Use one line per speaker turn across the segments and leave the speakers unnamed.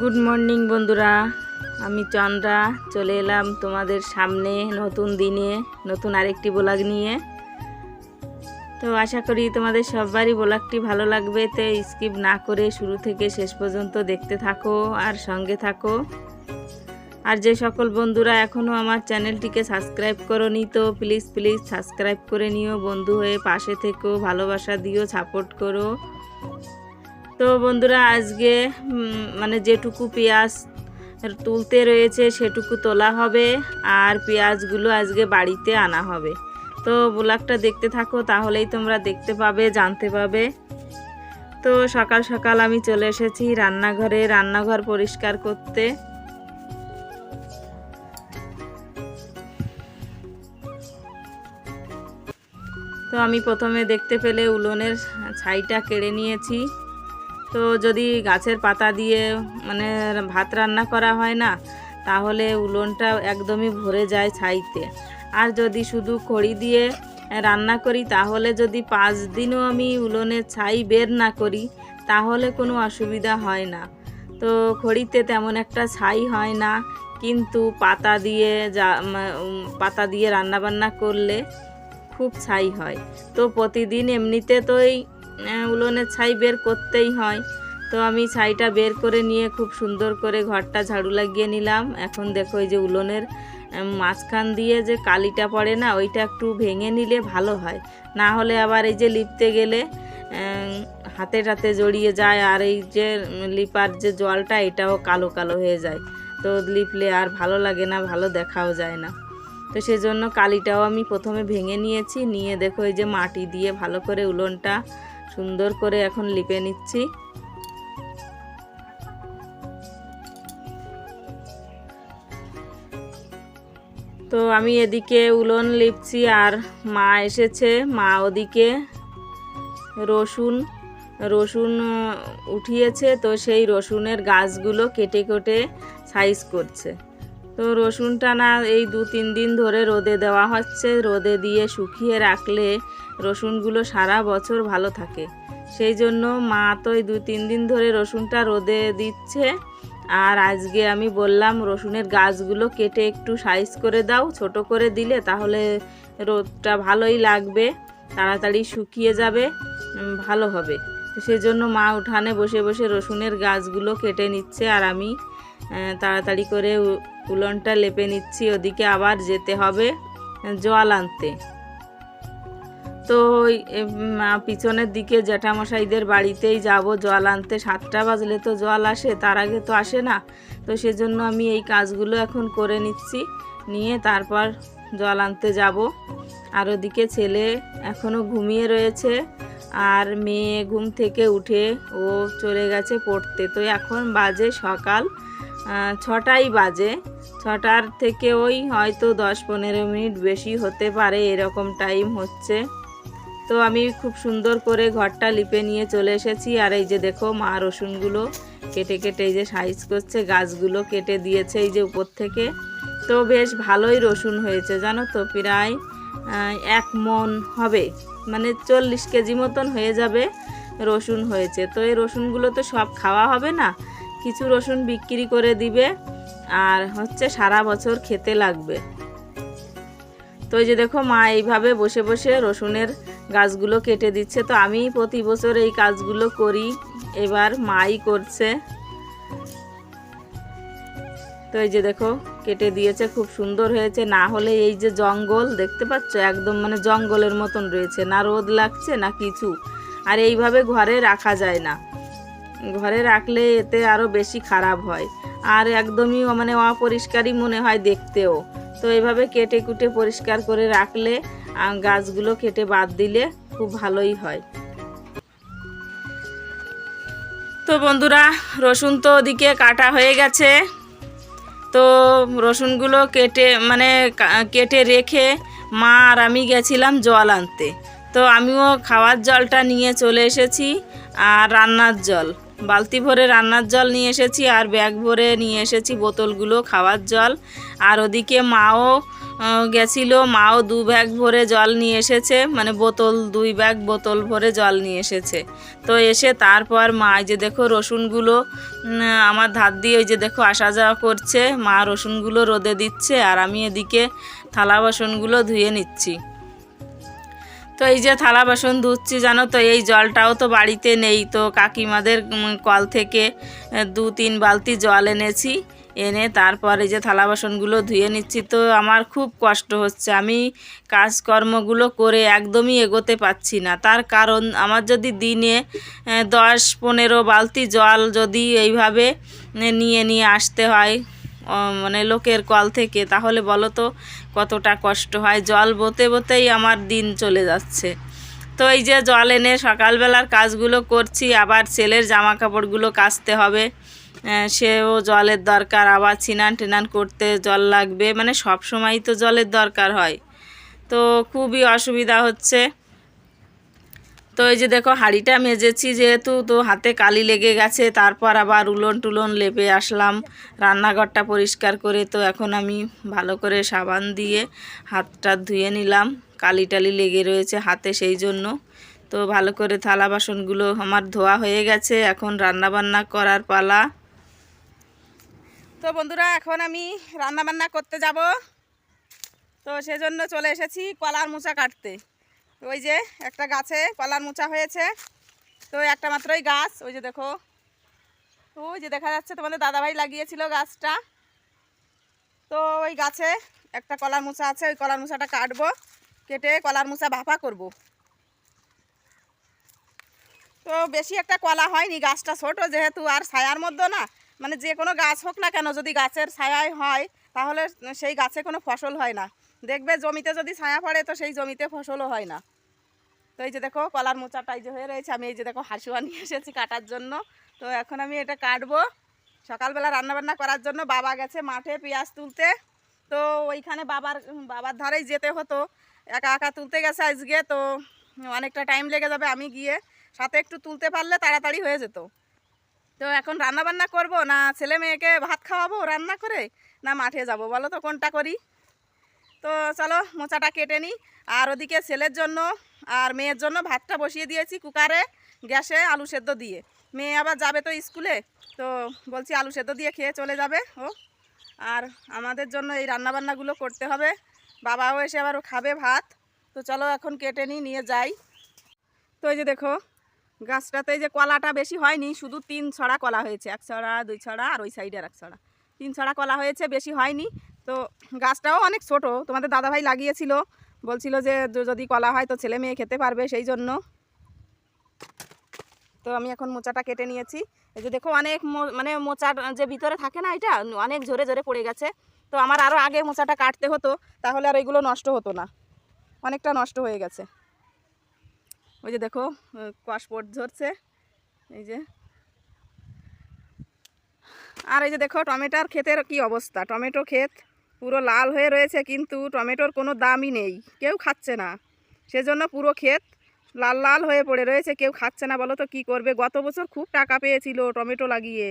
Good morning বন্ধুরা। আমি চন্দ্রা, চলে এলাম তোমাদের সামনে নতুন দিনে, নতুন আরেকটি ব্লগ নিয়ে। তো আশা করি তোমাদের সবারই ব্লগটি ভালো লাগবে, তো স্কিপ না করে শুরু থেকে শেষ পর্যন্ত দেখতে থাকো আর সঙ্গে থাকো। আর যে সকল বন্ধুরা এখনও আমার চ্যানেলটিকে সাবস্ক্রাইব করনি, তো প্লিজ প্লিজ সাবস্ক্রাইব করে নিও। বন্ধু হয়ে পাশে থেকো, ভালোবাসা দিও সাপোর্ট করো। তো বন্ধুরা, আজকে মানে যেটুকু পেঁয়াজ তুলতে রয়েছে সেটুকু তোলা হবে আর পেঁয়াজগুলো আজকে বাড়িতে আনা হবে। তো ব্লগটা দেখতে থাকো, তাহলেই তোমরা দেখতে পাবে, জানতে পাবে। তো সকাল সকাল আমি চলে এসেছি রান্নাঘরে, রান্নাঘর পরিষ্কার করতে। তো আমি প্রথমে দেখতে পেলে উলনের ছাইটা কেড়ে নিয়েছি। তো যদি গাছের পাতা দিয়ে মানে ভাত রান্না করা হয় না, তাহলে উলনটা একদমই ভরে যায় ছাইতে। আর যদি শুধু খড়ি দিয়ে রান্না করি, তাহলে যদি পাঁচ দিনও আমি উলনের ছাই বের না করি, তাহলে কোনো অসুবিধা হয় না। তো খড়িতে তেমন একটা ছাই হয় না, কিন্তু পাতা দিয়ে যা পাতা দিয়ে রান্নাবান্না করলে খুব ছাই হয়। তো প্রতিদিন এমনিতে তো এই উলনের ছাই বের করতেই হয়। তো আমি ছাইটা বের করে নিয়ে খুব সুন্দর করে ঘরটা ঝাড়ু লাগিয়ে নিলাম। এখন দেখো এই যে উলনের মাঝখান দিয়ে যে কালিটা পড়ে না, ওইটা একটু ভেঙে নিলে ভালো হয়। না হলে আবার এই যে লিপতে গেলে হাতে টাতে জড়িয়ে যায়, আর এই যে লিপার যে জলটা, এটাও কালো কালো হয়ে যায়। তো লিপলে আর ভালো লাগে না, ভালো দেখাও যায় না। তো সেজন্য কালিটাও আমি প্রথমে ভেঙে নিয়েছি। নিয়ে দেখো এই যে মাটি দিয়ে ভালো করে উলনটা সুন্দর করে এখন লিপে নিচ্ছি। তো আমি এদিকে উলন লিপছি আর মা এসেছে, মা ওদিকে রসুন রসুন উঠিয়েছে, তো সেই রসুনের গাছগুলো কেটে কেটে সাইজ করছে। তো রসুনটা না এই দু তিন দিন ধরে রোদে দেওয়া হচ্ছে। রোদে দিয়ে শুকিয়ে রাখলে রসুনগুলো সারা বছর ভালো থাকে। সেই জন্য মা তো এই দু তিন দিন ধরে রসুনটা রোদে দিচ্ছে। আর আজকে আমি বললাম, রসুনের গাছগুলো কেটে একটু সাইজ করে দাও, ছোট করে দিলে তাহলে রোদটা ভালোই লাগবে। তাড়াতাড়ি শুকিয়ে যাবে ভালো হবে। তো সেজন্য মা উঠানে বসে বসে রসুনের গাছগুলো কেটে নিচ্ছে। আর আমি তাড়াতাড়ি করে উলনটা লেপে নিচ্ছি, ওদিকে আবার যেতে হবে জল আনতে। তো পিছনের দিকে জ্যাঠামশাইদের বাড়িতেই যাব, জল আনতে। সাতটা বাজলে তো জল আসে, তার আগে তো আসে না। তো সেজন্য আমি এই কাজগুলো এখন করে নিচ্ছি, নিয়ে তারপর জল আনতে যাব। আর ওদিকে ছেলে এখনও ঘুমিয়ে রয়েছে, আর মেয়ে ঘুম থেকে উঠে ও চলে গেছে পড়তে। তো এখন বাজে সকাল ছটাই বাজে। ছটার থেকে ওই হয়তো দশ পনেরো মিনিট বেশি হতে পারে, এরকম টাইম হচ্ছে। তো আমি খুব সুন্দর করে ঘরটা লিপে নিয়ে চলে এসেছি। আর এই যে দেখো, মা রসুনগুলো কেটে কেটে এই যে সাইজ করছে, গাছগুলো কেটে দিয়েছে এই যে উপর থেকে। তো বেশ ভালোই রসুন হয়েছে, জানো তো? প্রায় এক মন হবে। মানে চল্লিশ কেজি মতন হয়ে যাবে রসুন হয়েছে। তো এই রসুনগুলো তো সব খাওয়া হবে না? কিছু রসুন বিক্রি করে দিবে আর হচ্ছে সারা বছর খেতে লাগবে। তো এই যে দেখো মা এইভাবে বসে বসে রসুনের গাছগুলো কেটে দিচ্ছে। তো আমি প্রতি বছর এই কাজগুলো করি, এবার মাই করছে। তো এই যে দেখো, কেটে দিয়েছে, খুব সুন্দর হয়েছে। না হলে এই যে জঙ্গল, দেখতে পাচ্ছ? একদম মানে জঙ্গলের মতন রয়েছে। না রোদ লাগছে, না কিছু। আর এইভাবে ঘরে রাখা যায় না। ঘরে রাখলে এতে আরও বেশি খারাপ হয়। আর একদমই মানে অপরিষ্কারই মনে হয় দেখতেও। তো এইভাবে কেটে কুটে পরিষ্কার করে রাখলে গাছগুলো কেটে বাদ দিলে খুব ভালোই হয়। তো বন্ধুরা, রসুন তো ওদিকে কাটা হয়ে গেছে। তো রসুনগুলো কেটে মানে কেটে রেখে মা আর আমি গেছিলাম জল আনতে। তো আমিও খাওয়ার জলটা নিয়ে চলে এসেছি, আর রান্নার জল। বালতি ভরে রান্নার জল নিয়ে এসেছি আর ব্যাগ ভরে নিয়ে এসেছি বোতলগুলো খাওয়ার জল। আর ওদিকে মাও গেছিল। মাও দু ব্যাগ ভরে জল নিয়ে এসেছে। মানে বোতল, দুই ব্যাগ বোতল ভরে জল নিয়ে এসেছে। তো এসে তারপর মা, এই যে দেখো রসুনগুলো আমার ধার দিয়ে ওই যে দেখো আসা যাওয়া করছে। মা রসুনগুলো রোদে দিচ্ছে আর আমি এদিকে থালা বাসনগুলো ধুয়ে নিচ্ছি। তো এই যে থালা বাসন ধুচ্ছি, জানো তো, এই জলটাও তো বাড়িতে নেই। তো কাকিমাদের কল থেকে দু, তিন বালতি জল এনেছি, এনে তারপর এই যে থালা বাসনগুলো ধুয়ে নিচ্ছি। তো আমার খুব কষ্ট হচ্ছে। আমি কাজকর্মগুলো করে একদমই এগোতে পারছি না। তার কারণ, আমার যদি দিনে দশ, পনেরো বালতি জল যদি এইভাবে নিয়ে নিয়ে আসতে হয় মানে লোকের কল থেকে। তাহলে বলো তো, কতটা কষ্ট হয়? জল বোতে বোতেই আমার দিন চলে যাচ্ছে। তো এই যে জল এনে সকালবেলার কাজগুলো করছি, আবার ছেলের জামা কাপড়গুলো কাচতে হবে। সেও জলের দরকার, আবার ছিনান টিনান করতে জল লাগবে। মানে সব সময় তো জলের দরকার হয়। তো খুবই অসুবিধা হচ্ছে। তো এই যে দেখো, হাঁড়িটা মেজেছি যেহেতু, তো হাতে কালি লেগে গেছে, তারপর আবার উলন টুলন লেপে আসলাম, রান্নাঘরটা পরিষ্কার করে, তো এখন আমি ভালো করে সাবান দিয়ে হাতটা ধুয়ে নিলাম, কালি টালি লেগে রয়েছে হাতে সেই জন্য, তো ভালো করে থালা বাসনগুলো আমার ধোয়া হয়ে গেছে, এখন রান্না বান্না করার পালা।
তো বন্ধুরা, এখন আমি রান্না বান্না করতে যাব, তো সেজন্য চলে এসেছি কলার মোচা কাটতে। ওই যে একটা গাছে কলার মোচা হয়েছে। তো একটা মাত্রই গাছ, ওই যে দেখো। ওই যে দেখা যাচ্ছে তোমাদের দাদাভাই লাগিয়েছিল গাছটা। তো ওই গাছে একটা কলার মোচা আছে, ওই কলার মোচাটা কাটবো, কেটে কলার মোচা ভাপা করব। তো বেশি একটা কলা হয়নি, গাছটা ছোট যেহেতু, আর ছায়ার মধ্যে না মানে যে কোনো গাছ হোক না কেন, যদি গাছের ছায়ায় হয়, তাহলে সেই গাছে কোনো ফসল হয় না। দেখবে জমিতে যদি ছায়া পড়ে তো সেই জমিতে ফসলও হয় না। তো এই যে দেখো, কলার মোচাটা এই যে হয়ে রয়েছে। আমি এই যে দেখো, হাসুয়া নিয়ে এসেছি কাটার জন্য। তো এখন আমি এটা কাটবো। সকালবেলা রান্নাবান্না করার জন্য বাবা গেছে মাঠে পেঁয়াজ তুলতে। তো ওইখানে বাবার বাবার ধারেই যেতে হতো। একা একা তুলতে গেছে আজকে, তো অনেকটা টাইম লেগে যাবে আমি গিয়ে। সাথে একটু তুলতে পারলে তাড়াতাড়ি হয়ে যেত। তো এখন রান্নাবান্না করব না ছেলে মেয়েকে ভাত খাওয়াবো রান্না করে, না মাঠে যাব? বলো তো কোনটা করি? তো চলো মোচাটা কেটে নিই। আর ওদিকে ছেলের জন্য আর মেয়ের জন্য ভাতটা বসিয়ে দিয়েছি কুকারে গ্যাসে আলু সেদ্ধ দিয়ে। মেয়ে আবার যাবে তো স্কুলে, তো বলছি আলু সেদ্ধ দিয়ে খেয়ে চলে যাবে ও। আর আমাদের জন্য এই রান্নাবান্নাগুলো করতে হবে। বাবাও এসে আবার খাবে ভাত। তো চলো এখন কেটে নিই, নিয়ে যাই। তো এই যে দেখো, গাছটাতে এই যে কলাটা বেশি হয়নি, শুধু তিন ছড়া কলা হয়েছে। এক ছড়া, দুই ছড়া আর ওই সাইডে আর এক ছড়া। তিন ছড়া কলা হয়েছে, বেশি হয়নি। তো গাছটাও অনেক ছোট। তোমাদের দাদাভাই লাগিয়েছিল। বলছিল যে যদি কলা হয় তো ছেলে মেয়ে খেতে পারবে সেই জন্য। তো আমি এখন মোচাটা কেটে নিয়েছি। এই যে দেখো অনেক মানে মোচার যে ভিতরে থাকে না এটা, অনেক ঝরে ঝরে পড়ে গেছে। তো আমার আরও আগে মোচাটা কাটতে হতো, তাহলে আর এগুলো নষ্ট হতো না। অনেকটা নষ্ট হয়ে গেছে। ওই যে দেখো কসপট ঝরছে। এই যে। আর এই যে দেখো, টমেটোর ক্ষেতের কি অবস্থা? টমেটো ক্ষেত পুরো লাল হয়ে রয়েছে কিন্তু টমেটোর কোনো দামই নেই। কেউ খাচ্ছে না। সেজন্য পুরো ক্ষেত লাল লাল হয়ে পড়ে রয়েছে। কেউ খাচ্ছে না। বলো তো কী করবে? গত বছর খুব টাকা পেয়েছিল টমেটো লাগিয়ে।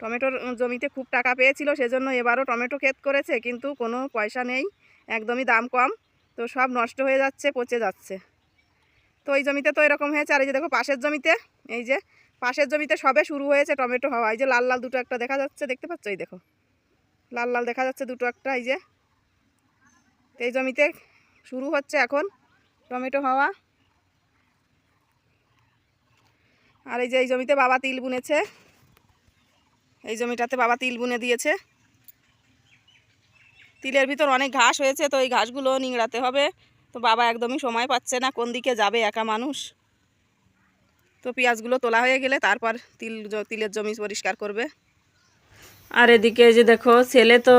টমেটোর জমিতে খুব টাকা পেয়েছিল, সেজন্য এবারও টমেটো ক্ষেত করেছে, কিন্তু কোনো পয়সা নেই। একদমই দাম কম। তো সব নষ্ট হয়ে যাচ্ছে, পচে যাচ্ছে। তো এই জমিতে তো এরকম হয়েছে। আর এই যে দেখো, পাশের জমিতে, এই যে পাশের জমিতে সবে শুরু হয়েছে টমেটো হওয়া। এই যে লাল লাল দুটো একটা দেখা যাচ্ছে, দেখতে পাচ্ছ? এই দেখো। লাল লাল দেখা যাচ্ছে দুটো একটা, এই যে। এই জমিতে শুরু হচ্ছে এখন টমেটো হওয়া। আর এই যে এই জমিতে বাবা তিল বুনেছে। এই জমিটাতে বাবা তিল বুনে দিয়েছে। তিলের ভিতর অনেক ঘাস হয়েছে, তো এই ঘাসগুলো নিংড়াতে হবে। তো বাবা একদমই সময় পাচ্ছে না, কোন দিকে যাবে একা মানুষ। তো পেঁয়াজগুলো তোলা হয়ে গেলে তারপর তিল তিলের জমি পরিষ্কার করবে।
আর এদিকে যে দেখো, ছেলে তো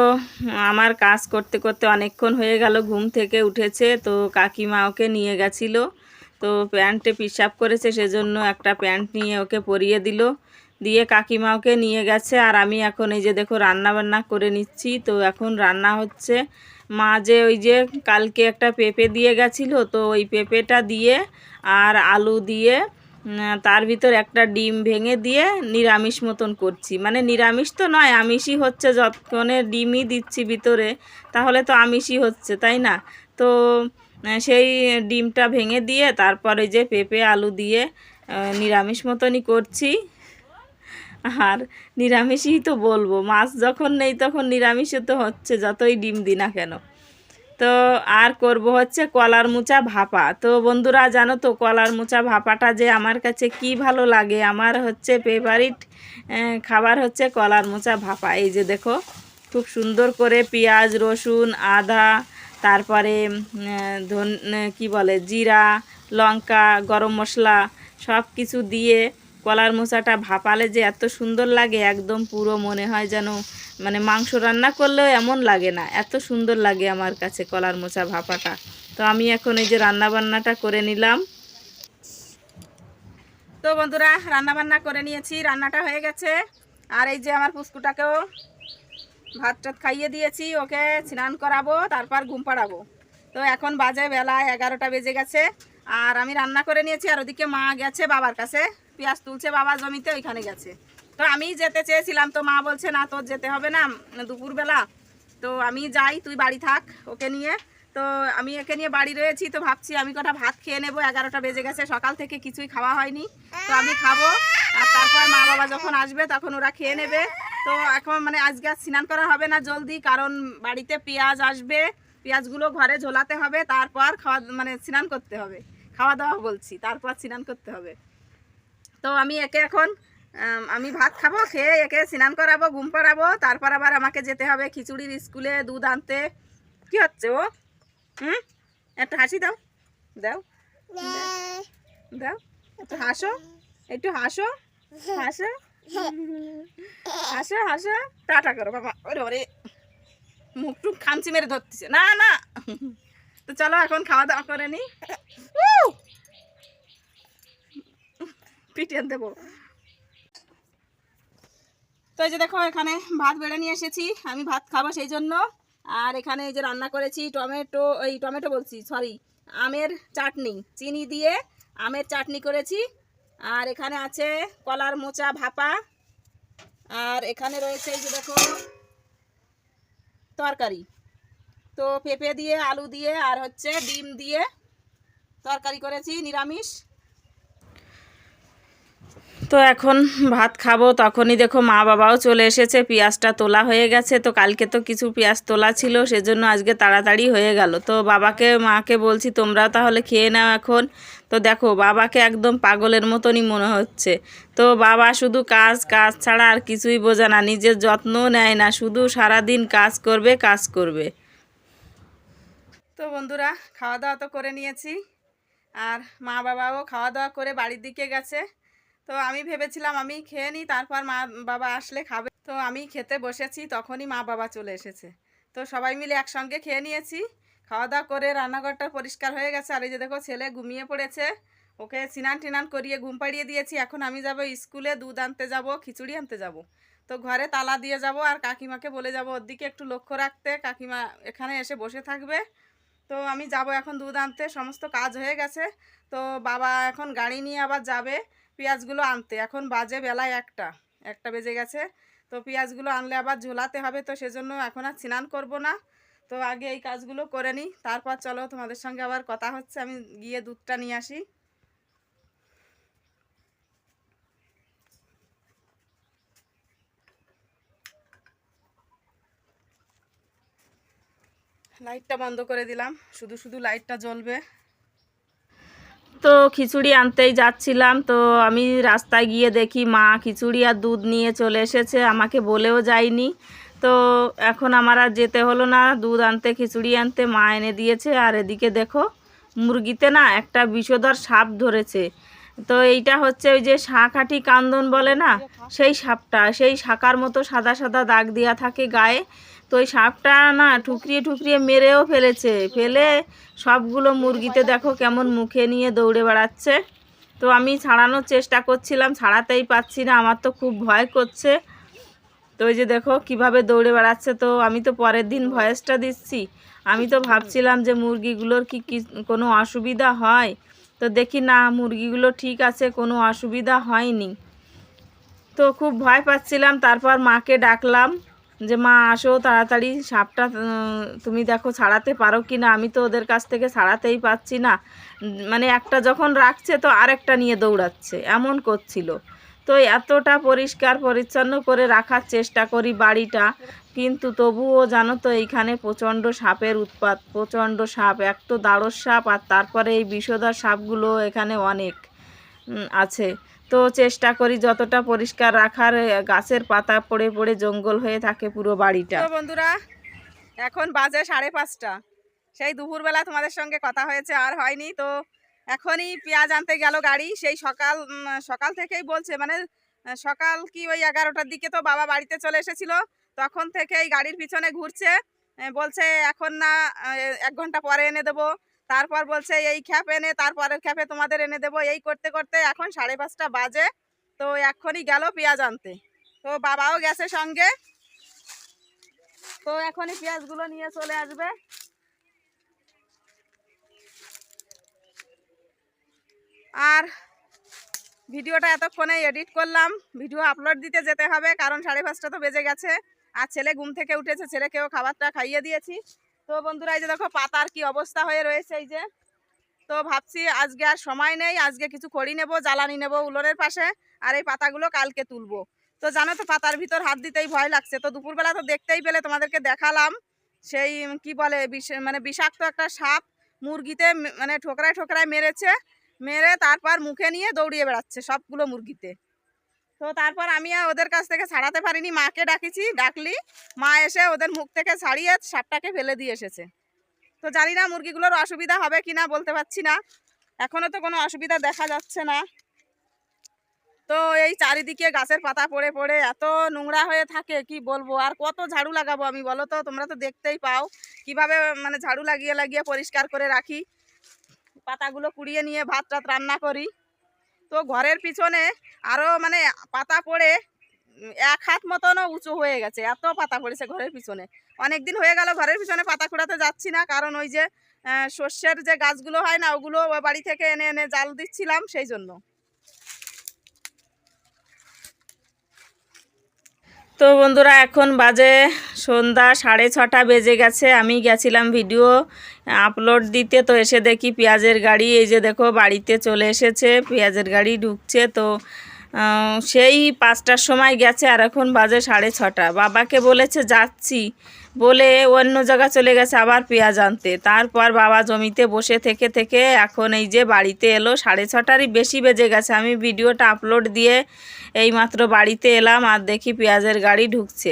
আমার কাজ করতে করতে অনেকক্ষণ হয়ে গেল, ঘুম থেকে উঠেছে, তো কাকিমা ওকে নিয়ে গেছিল। তো প্যান্টে পিসাব করেছে, সেজন্য একটা প্যান্ট নিয়ে ওকে পরিয়ে দিল। দিয়ে কাকিমা ওকে নিয়ে গেছে, আর আমি এখন এই যে দেখো রান্না বান্না করে নিচ্ছি। তো এখন রান্না হচ্ছে, মা যে ওই যে কালকে একটা পেঁপে দিয়ে গেছিল, তো ওই পেঁপেটা দিয়ে আর আলু দিয়ে তার ভিতর একটা ডিম ভেঙে দিয়ে নিরামিষ মতন করছি। মানে নিরামিষ তো নয়, আমিষই হচ্ছে, যতক্ষণে ডিমই দিচ্ছি ভিতরে, তাহলে তো আমিষই হচ্ছে, তাই না? তো সেই ডিমটা ভেঙে দিয়ে তারপরে যে পেঁপে, আলু দিয়ে নিরামিষ মতনই করছি। আর নিরামিষই তো বলব, মাছ যখন নেই তখন নিরামিষও তো হচ্ছে, যতই ডিম দিই না কেন। তো আর করব হচ্ছে কলার মোচা ভাপা। তো বন্ধুরা, জানো তো কলার মোচা ভাপাটা যে আমার কাছে কি ভালো লাগে? আমার হচ্ছে ফেভারিট খাবার হচ্ছে কলার মোচা ভাপা। এই যে দেখো, খুব সুন্দর করে পেঁয়াজ, রসুন, আদা, তারপরে ধন কি বলে, জিরা, লঙ্কা, গরম মশলা সব কিছু দিয়ে কলার মোচাটা ভাপালে যে এত সুন্দর লাগে, একদম পুরো মনে হয় যেন মানে মাংস রান্না করলেও এমন লাগে না, এত সুন্দর লাগে আমার কাছে কলার মোচা ভাপাটা। তো আমি এখন এই যে রান্না বান্নাটা করে নিলাম।
তো বন্ধুরা রান্না বান্না করে নিয়েছি, রান্নাটা হয়ে গেছে। আর এই যে আমার পুষ্কুটাকেও ভাত টাত খাইয়ে দিয়েছি, ওকে স্নান করাবো, তারপর ঘুম পাড়াবো। তো এখন বাজে বেলা এগারোটা বেজে গেছে, আর আমি রান্না করে নিয়েছি, আর ওদিকে মা গেছে বাবার কাছে, পেঁয়াজ তুলছে বাবা জমিতে, ওইখানে গেছে। তো আমি যেতে চেয়েছিলাম, তো মা বলছে, না, তোর যেতে হবে না দুপুরবেলা। তো আমি যাই, তুই বাড়ি থাক ওকে নিয়ে। তো আমি একে নিয়ে বাড়ি রয়েছি, তো ভাবছি আমি কটা ভাত খেয়ে নেব, এগারোটা বেজে গেছে, সকাল থেকে কিছুই খাওয়া হয়নি। তো আমি খাব, আর তারপর মা বাবা যখন আসবে, তখন ওরা খেয়ে নেবে। তো এখন মানে আজকে আর স্নান করা হবে না জলদি, কারণ বাড়িতে পেঁয়াজ আসবে, পেঁয়াজগুলো ঘরে ঝোলাতে হবে, তারপর খাওয়া মানে স্নান করতে হবে। খাওয়া দাওয়া বলছি, তারপর স্নান করতে হবে। তো আমি একে এখন আম, ভাত খাব খেয়ে একে স্নান করাবো ঘুম পাড়াবো তারপর আবার আমাকে যেতে হবে খিচুড়ির স্কুলে দুধ আনতে। কি হচ্ছে ও? হুম? একটা হাসি দাও। দাও। দাও। একটু হাসো। একটু হাসো। হাসো। হাসো হাসো। টাটা করো বাবা। ওরে ওরে। মুখ টুক খামচি মেরে ধরতেছে। না না। তো চলো এখন খাওয়া দাওয়া করে নি। পিটিয়ে দেবো। তো এই যে দেখো, এখানে ভাত বেড়ে নিয়ে এসেছি, আমি ভাত খাব সেই জন্য। আর এখানে এই যে রান্না করেছি টমেটো, এই টমেটো বলছি সরি আমের চাটনি, চিনি দিয়ে আমের চাটনি করেছি। আর এখানে আছে কলার মোচা ভাপা। আর এখানে রয়েছে এই যে দেখো, তরকারি। তো পেঁপে দিয়ে, আলু দিয়ে, আর হচ্ছে ডিম দিয়ে তরকারি করেছি, নিরামিষ।
তো এখন ভাত খাব, তখনই দেখো মা বাবাও চলে এসেছে, পেঁয়াজটা তোলা হয়ে গেছে। তো কালকে তো কিছু পেঁয়াজ তোলা ছিল, সেজন্য আজকে তাড়াতাড়ি হয়ে গেল। তো বাবাকে, মাকে বলছি, তোমরাও তাহলে খেয়ে নাও এখন। তো দেখো, বাবাকে একদম পাগলের মতনই মনে হচ্ছে। তো বাবা শুধু কাজ কাজ ছাড়া আর কিছুই বোঝে না, নিজের যত্ন নেয় না, শুধু সারাদিন কাজ করবে কাজ করবে।
তো বন্ধুরা খাওয়া দাওয়া তো করে নিয়েছি। আর মা বাবাও খাওয়া দাওয়া করে বাড়ির দিকে গেছে। তো আমি ভেবেছিলাম আমি খেয়ে নিই, তারপর মা বাবা আসলে খাবে। তো আমি খেতে বসেছি, তখনই মা বাবা চলে এসেছে। তো সবাই মিলে একসঙ্গে খেয়ে নিয়েছি। খাওয়া দাওয়া করে রান্নাঘরটা পরিষ্কার হয়ে গেছে। আর এই যে দেখো, ছেলে ঘুমিয়ে পড়েছে। ওকে স্নান টিনান করিয়ে ঘুম পাড়িয়ে দিয়েছি। এখন আমি যাব স্কুলে দুধ আনতে যাব, খিচুড়ি আনতে যাব। তো ঘরে তালা দিয়ে যাব আর কাকিমাকে বলে যাব, ওর দিকে একটু লক্ষ্য রাখতে। কাকিমা এখানে এসে বসে থাকবে। তো আমি যাব এখন দুধ আনতে। সমস্ত কাজ হয়ে গেছে। তো বাবা এখন গাড়ি নিয়ে আবার যাবে। পেঁয়াজগুলো আনতে। এখন বাজে বেলায় একটা একটা বেজে গেছে। তো পেঁয়াজগুলো আনলে আবার ঝোলাতে হবে, তো সেজন্য এখন আর স্নান করব না। তো আগে এই কাজগুলো করে নিই, তারপর চলো তোমাদের সঙ্গে আবার কথা হচ্ছে, আমি গিয়ে দুধটা নিয়ে আসি। লাইটটা বন্ধ করে দিলাম, শুধু শুধু লাইটটা জ্বলবে।
তো খিচুড়ি আনতেই যাচ্ছিলাম। তো আমি রাস্তায় গিয়ে দেখি মা খিচুড়ি আর দুধ নিয়ে চলে এসেছে, আমাকে বলেও যায়নি। তো এখন আমার আর যেতে হলো না, দুধ আনতে, খিচুড়ি আনতে, মা এনে দিয়েছে। আর এদিকে দেখো, মুরগিতে না একটা বিষধর সাপ ধরেছে। তো এইটা হচ্ছে ওই যে শাঁখাটি কান্দন বলে না, সেই সাপটা, সেই শাঁকার মতো সাদা সাদা দাগ দেওয়া থাকে গায়ে। তো ওই সাপটা না ঠুকরিয়ে ঠুকরিয়ে মেরেও ফেলেছে। ফেলে সবগুলো মুরগিতে দেখো কেমন মুখে নিয়ে দৌড়ে বেড়াচ্ছে। তো আমি ছাড়ানোর চেষ্টা করছিলাম, ছাড়াতেই পাচ্ছি না, আমার তো খুব ভয় করছে। তো ওই যে দেখো কীভাবে দৌড়ে বেড়াচ্ছে, তো আমি তো পরের দিন ভয়েসটা দিচ্ছি। আমি তো ভাবছিলাম যে মুরগিগুলোর কি কি কোনো অসুবিধা হয়? তো দেখি না, মুরগিগুলো ঠিক আছে, কোনো অসুবিধা হয়নি। তো খুব ভয় পাচ্ছিলাম, তারপর মাকে ডাকলাম। যে, মা, আসো তাড়াতাড়ি সাপটা তুমি দেখো ছাড়াতে পারো কি না? আমি তো ওদের কাছ থেকে ছাড়াতেই পাচ্ছি না। মানে একটা যখন রাখছে তো আরেকটা নিয়ে দৌড়াচ্ছে, এমন করছিল। তো এতটা পরিষ্কার পরিচ্ছন্ন করে রাখার চেষ্টা করি বাড়িটা, কিন্তু তবুও জানো তো এইখানে প্রচণ্ড সাপের উৎপাত, প্রচণ্ড সাপ, এক তো দাঁড়র সাপ আর তারপরে এই বিষধর সাপগুলো এখানে অনেক আছে। তো চেষ্টা করি যতটা পরিষ্কার রাখার গাছের পাতা পড়ে পড়ে জঙ্গল হয়ে থাকে পুরো বাড়িটা।
বন্ধুরা, এখন বাজে সাড়ে পাঁচটা। সেই দুপুরবেলা তোমাদের সঙ্গে কথা হয়েছে, আর হয়নি। তো এখনই পেঁয়াজ আনতে গেল গাড়ি। সেই সকাল সকাল থেকেই বলছে মানে সকাল কি ওই এগারোটার দিকে তো বাবা বাড়িতে চলে এসেছিল। তখন থেকেই গাড়ির পিছনে ঘুরছে। বলছে, এখন না এক ঘণ্টা পরে এনে দেবো। তারপর বলছে, এই খ্যাপ এনে তারপরের খ্যাপে তোমাদের এনে দেবো। এই করতে করতে এখন সাড়ে পাঁচটা বাজে। তো এখনই গেল পেঁয়াজ আনতে। তো বাবাও গেছে সঙ্গে। তো এখনই পেঁয়াজগুলো নিয়ে চলে আসবে। আর ভিডিওটা এতক্ষণে এডিট করলাম। ভিডিও আপলোড দিতে যেতে হবে, কারণ সাড়ে পাঁচটা তো বেজে গেছে। আর ছেলে ঘুম থেকে উঠেছে, ছেলেকেও খাবারটা খাইয়ে দিয়েছি। তো বন্ধুরা, এই যে দেখো পাতার কি অবস্থা হয়ে রয়েছে, এই যে। তো ভাবছি আজকে আর সময় নেই, আজকে কিছু খড়ি নেব, জ্বালানি নেব উলোনের পাশে, আর এই পাতাগুলো কালকে তুলবো। তো জানো তো, পাতার ভিতর হাত দিতেই ভয় লাগছে। তো দুপুরবেলা তো দেখতেই পেলে, তোমাদেরকে দেখালাম। সেই কি বলে মানে বিষাক্ত একটা সাপ মুরগিতে মানে ঠোকরায় ঠোকরায় মেরেছে। মেরে তারপর মুখে নিয়ে দৌড়িয়ে বেড়াচ্ছে সবগুলো মুরগিতে। তো তারপর আমি ওদের কাছ থেকে ছাড়াতে পারিনি। মাকে ডাকিছি, ডাকলি। মা এসে ওদের মুখ থেকে ছাড়িয়ে সাপটাকে ফেলে দিয়ে এসেছে। তো জানি না মুরগিগুলোর অসুবিধা হবে কি না বলতে পারছি না। এখনও তো কোনো অসুবিধা দেখা যাচ্ছে না। তো এই চারিদিকে গাছের পাতা পড়ে পড়ে এত নোংরা হয়ে থাকে, কি বলব? আর কত ঝাড়ু লাগাবো আমি, বলো তো? তোমরা তো দেখতেই পাও। কীভাবে মানে ঝাড়ু লাগিয়ে লাগিয়ে পরিষ্কার করে রাখি? পাতাগুলো কুড়িয়ে নিয়ে ভাত টাত রান্না করি। তো ঘরের পিছনে আরও মানে পাতা পড়ে এক হাত মতনও উঁচু হয়ে গেছে, এত পাতা পড়েছে ঘরের পিছনে। অনেক দিন হয়ে গেল ঘরের পিছনে পাতা কুড়াতে যাচ্ছি না, কারণ ওই যে সর্ষের যে গাছগুলো হয় না, ওগুলো বাড়ি থেকে এনে এনে জাল দিচ্ছিলাম সেই জন্য।
তো বন্ধুরা, এখন বাজে সন্ধ্যা সাড়ে ছটা বেজে গেছে, আমি গেছিলাম ভিডিও আপলোড দিতে তো এসে দেখি পেঁয়াজের গাড়ি, এই যে দেখো বাড়িতে চলে এসেছে, পেঁয়াজের গাড়ি ঢুকছে তো সেই পাঁচটার সময় গেছে আর এখন বাজে সাড়ে ছটা। বাবাকে বলেছে, যাচ্ছি। বলে অন্য জায়গা চলে গেছে আবার পেঁয়াজ আনতে। তারপর বাবা জমিতে বসে থেকে থেকে এখন এই যে বাড়িতে এলো, সাড়ে ছটারই বেশি বেজে গেছে। আমি ভিডিওটা আপলোড দিয়ে এইমাত্র বাড়িতে এলাম আর দেখি পেঁয়াজের গাড়ি ঢুকছে।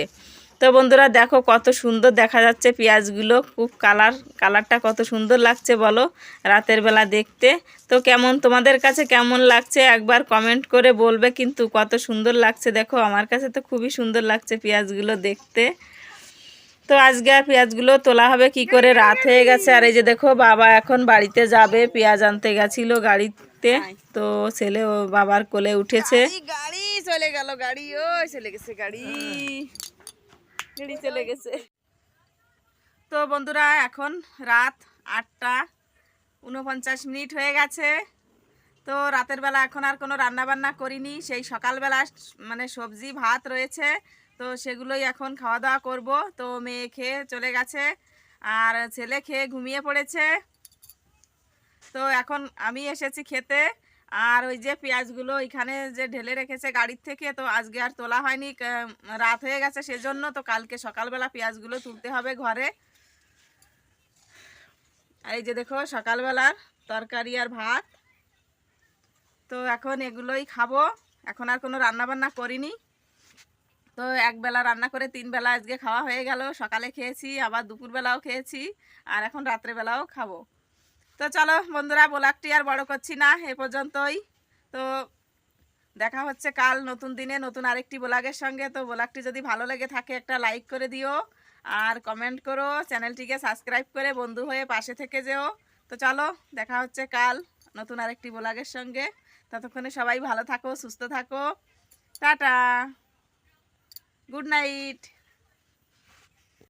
তো বন্ধুরা দেখো কত সুন্দর দেখা যাচ্ছে পেঁয়াজগুলো। খুব কালার কালারটা কত সুন্দর লাগছে বলো রাতের বেলা দেখতে। তো কেমন তোমাদের কাছে কেমন লাগছে? একবার কমেন্ট করে বলবে কিন্তু কত সুন্দর লাগছে দেখো। আমার কাছে তো খুবই সুন্দর লাগছে পেঁয়াজগুলো দেখতে। তো আজকে আর পেঁয়াজগুলো তোলা হবে কি করে? রাত হয়ে গেছে। আর এই যে দেখো বাবা এখন বাড়িতে যাবে পেঁয়াজ আনতে গেছিল গাড়িতে। তো ছেলে ও বাবার কোলে উঠেছে।
গাড়ি, গাড়ি চলে গেল গাড়ি ওই চলে গেছে গাড়ি। চলে গেছে। তো বন্ধুরা, এখন রাত আটটা উনপঞ্চাশ মিনিট হয়ে গেছে। তো রাতের বেলা এখন আর কোনো রান্না বান্না করিনি। সেই সকালবেলা মানে সবজি, ভাত রয়েছে। তো সেগুলোই এখন খাওয়া দাওয়া করব। তো মেয়ে খেয়ে চলে গেছে আর ছেলে খেয়ে ঘুমিয়ে পড়েছে। তো এখন আমি এসেছি খেতে। আর ওই যে পেঁয়াজগুলো ওইখানে যে ঢেলে রেখেছে গাড়ির থেকে, তো আজকে আর তোলা হয়নি রাত হয়ে গেছে সেজন্য, তো কালকে সকালবেলা পেঁয়াজগুলো তুলতে হবে ঘরে। এই যে দেখো, সকালবেলার তরকারি আর ভাত। তো এখন এগুলোই খাব। এখন আর কোনো রান্না বান্না করিনি। তো একবেলা রান্না করে তিন বেলা আজকে খাওয়া হয়ে গেল। সকালে খেয়েছি, আবার দুপুরবেলাও খেয়েছি, আর এখন রাত্রেবেলাও খাব। তো চলো বন্ধুরা ব্লগটি আর বড় করছি না, এ পর্যন্তই। তো দেখা হচ্ছে কাল নতুন দিনে নতুন আরেকটি ব্লগের সঙ্গে। তো ব্লগটি যদি ভালো লেগে থাকে একটা লাইক করে দিও আর কমেন্ট করো, চ্যানেলটিকে সাবস্ক্রাইব করে বন্ধু হয়ে পাশে থেকে যেও। তো চলো দেখা হচ্ছে কাল নতুন আরেকটি ব্লগের সঙ্গে। ততক্ষণে সবাই ভালো থাকো, সুস্থ থাকো। টাটা। Good night.